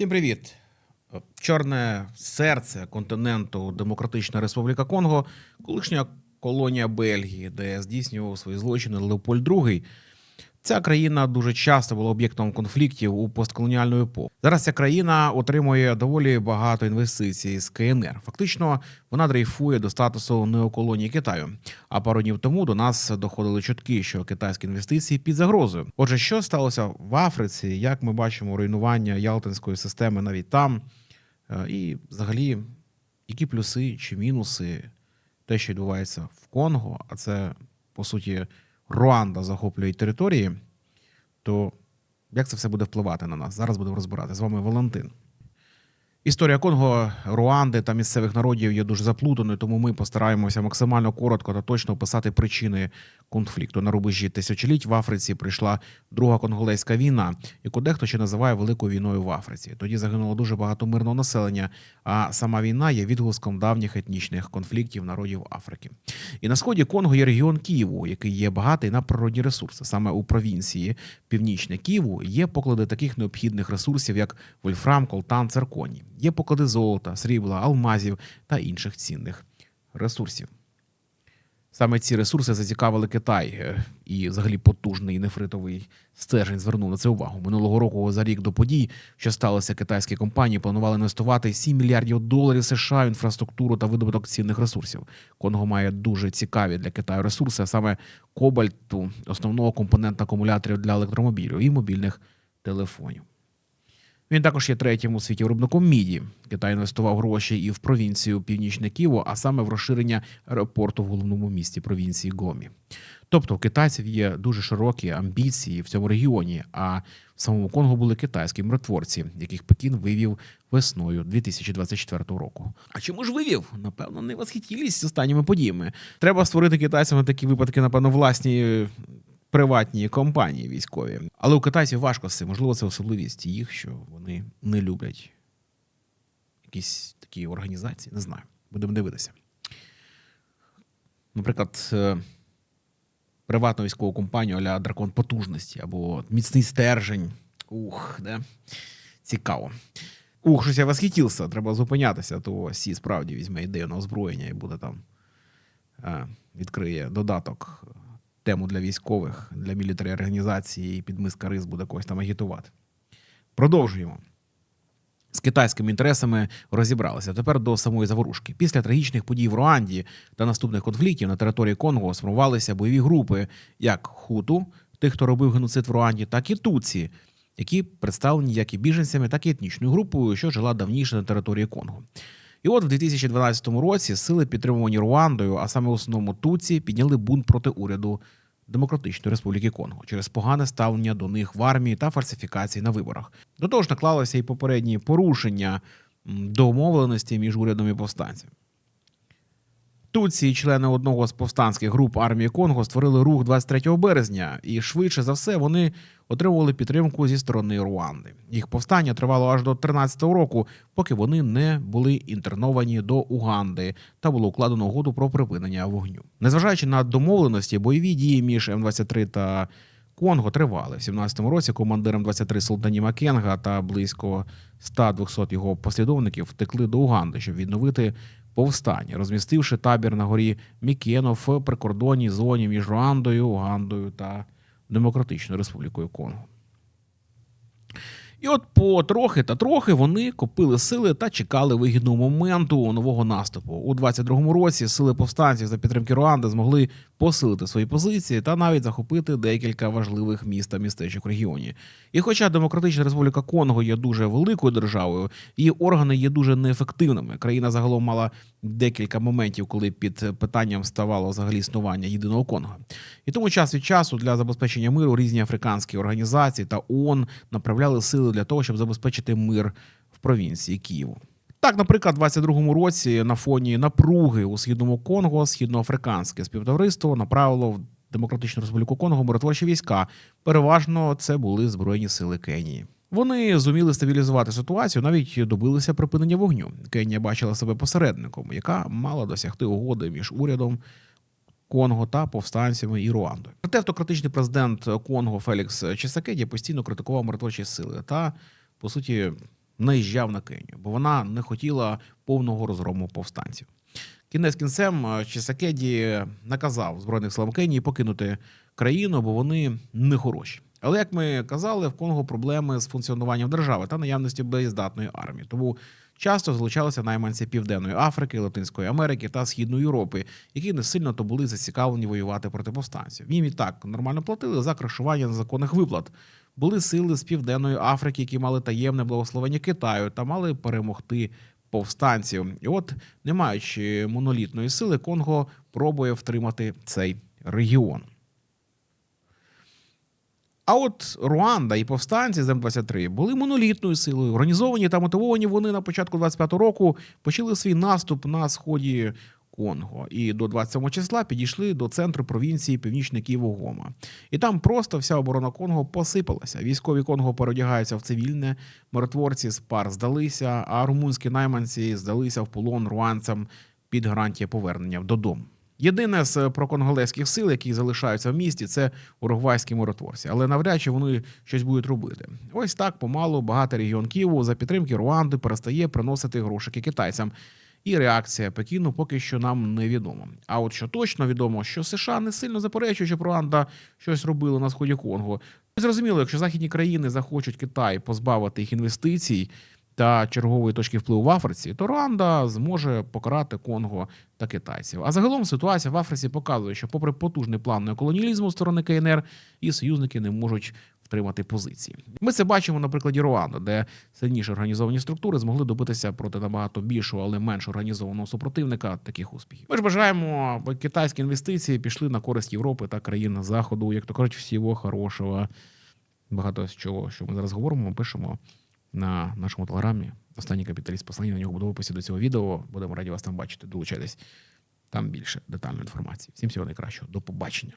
Всім привіт! Чорне серце континенту Демократична Республіка Конго, колишня колонія Бельгії, де здійснював свої злочини Леопольд II. Ця країна дуже часто була об'єктом конфліктів у постколоніальну епоху. Зараз ця країна отримує доволі багато інвестицій з КНР. Фактично, вона дрейфує до статусу неоколонії Китаю. А пару днів тому до нас доходили чутки, що китайські інвестиції під загрозою. Отже, що сталося в Африці? Як ми бачимо руйнування Ялтинської системи навіть там, Е, і взагалі, які плюси чи мінуси те, що відбувається в Конго, а це по суті Руанда захоплює території, то як це все буде впливати на нас? Зараз будемо розбирати. З вами Валентин. Історія Конго, Руанди та місцевих народів є дуже заплутаною, тому ми постараємося максимально коротко та точно описати причини конфлікту. На рубежі тисячоліть в Африці прийшла друга конголезька війна, яку дехто ще називає великою війною в Африці. Тоді загинуло дуже багато мирного населення. А сама війна є відгуском давніх етнічних конфліктів народів Африки. І на сході Конго є регіон Києву, який є багатий на природні ресурси. Саме у провінції Північне Києву є поклади таких необхідних ресурсів, як вольфрам, колтан, цирконій. Є поклади золота, срібла, алмазів та інших цінних ресурсів. Саме ці ресурси зацікавили Китай е, і взагалі потужний нефритовий стержень звернув на це увагу. Минулого року за рік до подій, що сталося, китайські компанії планували інвестувати 7 мільярдів доларів США в інфраструктуру та видобуток цінних ресурсів. Конго має дуже цікаві для Китаю ресурси, а саме кобальту, основного компонента акумуляторів для електромобілів і мобільних телефонів. Він також є третім у світі виробником міді. Китай інвестував гроші і в провінцію Північне Києво, а саме в розширення аеропорту в головному місті провінції Гомі. Тобто у китайців є дуже широкі амбіції в цьому регіоні. А в самому Конго були китайські миротворці, яких Пекін вивів весною 2024 року. А чому ж вивів? Напевно, не восхитілись останніми подіями. Треба створити китайцям на такі випадки, напевно, власні приватні компанії військові. Але у китайців важко з цим. Можливо, це особливість їх, що вони не люблять якісь такі організації. Не знаю. Будемо дивитися. Наприклад, е, приватну військову компанію аля дракон потужності або міцний стержень. Ух, де цікаво. Ух, щось я восхитився, треба зупинятися, то Сі справді візьме ідею на озброєння і буде там е, відкриє додаток тему для військових, для мілітарі організації і підмиска рис буде когось там агітувати. Продовжуємо. З китайськими інтересами розібралися. Тепер до самої заворушки. Після трагічних подій в Руанді та наступних конфліктів на території Конго сформувалися бойові групи як Хуту, тих, хто робив геноцид в Руанді, так і Туці, які представлені як і біженцями, так і етнічною групою, що жила давніше на території Конго. І от в 2012 році сили, підтримувані Руандою, а саме в основному Туці, підняли бунт проти уряду Демократичної Республіки Конго через погане ставлення до них в армії та фальсифікації на виборах. До того ж, наклалися і попередні порушення домовленості між урядом і повстанцями. Туці, члени одного з повстанських груп армії Конго, створили рух 23 березня, і швидше за все вони отримували підтримку зі сторони Руанди. Їх повстання тривало аж до 13-го року, поки вони не були інтерновані до Уганди та було укладено угоду про припинення вогню. Незважаючи на домовленості, бойові дії між М23 та Конго тривали. В 17-му році командиром 23 солдані Макенга та близько 100-200 його послідовників втекли до Уганди, щоб відновити повстання, розмістивши табір на горі Мікено в прикордонній зоні між Руандою, Угандою та Демократичною Республікою Конго. І от потрохи та трохи вони копили сили та чекали вигідного моменту нового наступу. У 22-му році сили повстанців за підтримки Руанди змогли посилити свої позиції та навіть захопити декілька важливих міст та містечок в регіоні. І хоча Демократична Республіка Конго є дуже великою державою, її органи є дуже неефективними. Країна загалом мала декілька моментів, коли під питанням ставало взагалі існування єдиного Конго. І тому час від часу для забезпечення миру різні африканські організації та ООН направляли сили для того, щоб забезпечити мир в провінції Києву. Так, наприклад, у 22-му році на фоні напруги у східному Конго східноафриканське співтовариство направило в Демократичну Республіку Конго миротворчі війська. Переважно це були збройні сили Кенії. Вони зуміли стабілізувати ситуацію, навіть добилися припинення вогню. Кенія бачила себе посередником, яка мала досягти угоди між урядом Конго та повстанцями і Руандою. Проте автократичний президент Конго Фелікс Чесакеді постійно критикував миротворчі сили та, по суті, наїжджав на Кенію, бо вона не хотіла повного розгрому повстанців. Кінець кінцем Чесакеді Чисакеді наказав Збройних силам Кенії покинути країну, бо вони не хороші. Але як ми казали, в Конго проблеми з функціонуванням держави та наявності боєздатної армії. Тому часто залучалися найманці Південної Африки, Латинської Америки та Східної Європи, які не сильно то були зацікавлені воювати проти повстанців. Їм і так нормально платили за кришування незаконних виплат. Були сили з Південної Африки, які мали таємне благословення Китаю та мали перемогти повстанців. І от, не маючи монолітної сили, Конго пробує втримати цей регіон. А от Руанда і повстанці з М23 були монолітною силою. Організовані та мотивовані вони на початку 25-го року почали свій наступ на сході Конго і до 27 числа підійшли до центру провінції Північний Києво Гома. І там просто вся оборона Конго посипалася. Військові Конго переодягаються в цивільне, миротворці з пар здалися, а румунські найманці здалися в полон руанцям під гарантією повернення додому. Єдине з проконголезьких сил, які залишаються в місті, це уругвайські миротворці, але навряд чи вони щось будуть робити. Ось так помалу багатий регіон Києву за підтримки Руанди перестає приносити грошики китайцям. І реакція Пекіну поки що нам невідома. А от що точно відомо, що США не сильно заперечують, що Руанда щось робила на сході Конго. Зрозуміло, якщо західні країни захочуть Китай позбавити їх інвестицій та чергової точки впливу в Африці, то Руанда зможе покарати Конго та китайців. А загалом ситуація в Африці показує, що, попри потужний план неоколоніалізму сторони КНР, і союзники не можуть втримати позиції. Ми це бачимо на прикладі Руанди, де сильніші організовані структури змогли добитися проти набагато більшого, але менш організованого супротивника таких успіхів. Ми ж бажаємо, аби китайські інвестиції пішли на користь Європи та країн Заходу, як то кажуть, всього хорошого. Багато з чого, що ми зараз говоримо, ми пишемо на нашому телеграмі. Останній капіталіст послання на нього буде в описі до цього відео. Будемо раді вас там бачити. Долучайтесь. Там більше детальної інформації. Всім всього найкращого. До побачення.